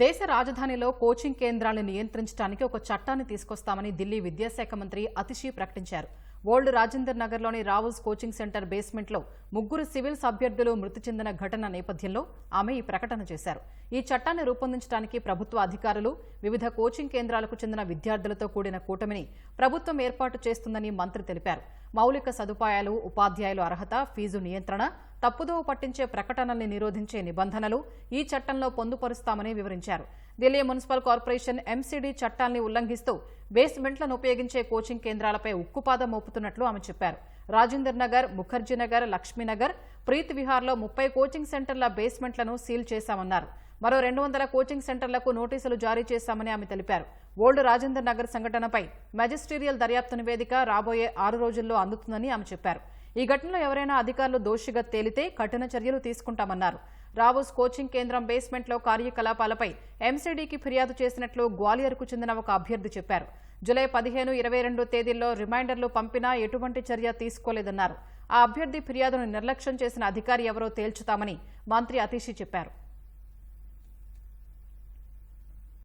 దేశ రాజధానిలో కోచింగ్ కేంద్రాలను నియంత్రించడానికి ఒక చట్టాన్ని తీసుకొస్తామని ఢిల్లీ విద్యాశాఖ మంత్రి అతిషి ప్రకటించారు. ఓల్డ్ రాజేందర్ నగర్లోని రావుల్స్ కోచింగ్ సెంటర్ బేస్మెంట్లో ముగ్గురు సివిల్స్ అభ్యర్థులు మృతి చెందిన ఘటన నేపథ్యంలో ఆమె ఈ ప్రకటన చేశారు. ఈ చట్టాన్ని రూపొందించడానికి ప్రభుత్వ అధికారులు వివిధ కోచింగ్ కేంద్రాలకు చెందిన విద్యార్థులతో కూడిన కూటమిని ప్రభుత్వం ఏర్పాటు చేస్తుందని మంత్రి తెలిపారు. మౌలిక సదుపాయాలు ఉపాధ్యాయుల అర్హత ఫీజు నియంత్రణ తప్పుదోవ పట్టించే ప్రకటనల్ని నిరోధించే నిబంధనలు ఈ చట్టంలో పొందుపరుస్తామని వివరించారు. ఢిల్లీ మున్సిపల్ కార్పొరేషన్ ఎంసీడీ చట్టాల్ని ఉల్లంఘిస్తూ బేస్మెంట్లను ఉపయోగించే కోచింగ్ కేంద్రాలపై ఉక్కుపాదం మోపుతున్నట్లు ఆమె చెప్పారు. రాజేందర్ నగర్ ముఖర్జీనగర్ లక్ష్మీనగర్ ప్రీత్ విహార్లో ముప్పై కోచింగ్ సెంటర్ల బేస్మెంట్లను సీల్ చేశామన్నారు. మరో రెండు వందల కోచింగ్ సెంటర్లకు నోటీసులు జారీ చేశామని ఆమె తెలిపారు. ఓల్డ్ రాజేందర్ నగర్ సంఘటనపై మెజిస్టీరియల్ దర్యాప్తు నివేదిక రాబోయే ఆరు రోజుల్లో అందుతుందని ఆమె చెప్పారు. ఈ ఘటనలో ఎవరైనా అధికారులు దోషిగా తేలితే కఠిన చర్యలు తీసుకుంటామన్నారు. రావుస్ కోచింగ్ కేంద్రం బేస్మెంట్లో కార్యకలాపాలపై ఎంసీడీకి ఫిర్యాదు చేసినట్లు గ్వాలియర్కు చెందిన ఒక అభ్యర్థి చెప్పారు. జులై పదిహేను ఇరవై రెండు తేదీల్లో రిమైండర్లు పంపినా ఎటువంటి చర్య తీసుకోలేదన్నారు. ఆ అభ్యర్థి ఫిర్యాదును నిర్లక్ష్యం చేసిన అధికారి ఎవరో తేల్చుతామని మంత్రి అతీషి చెప్పారు.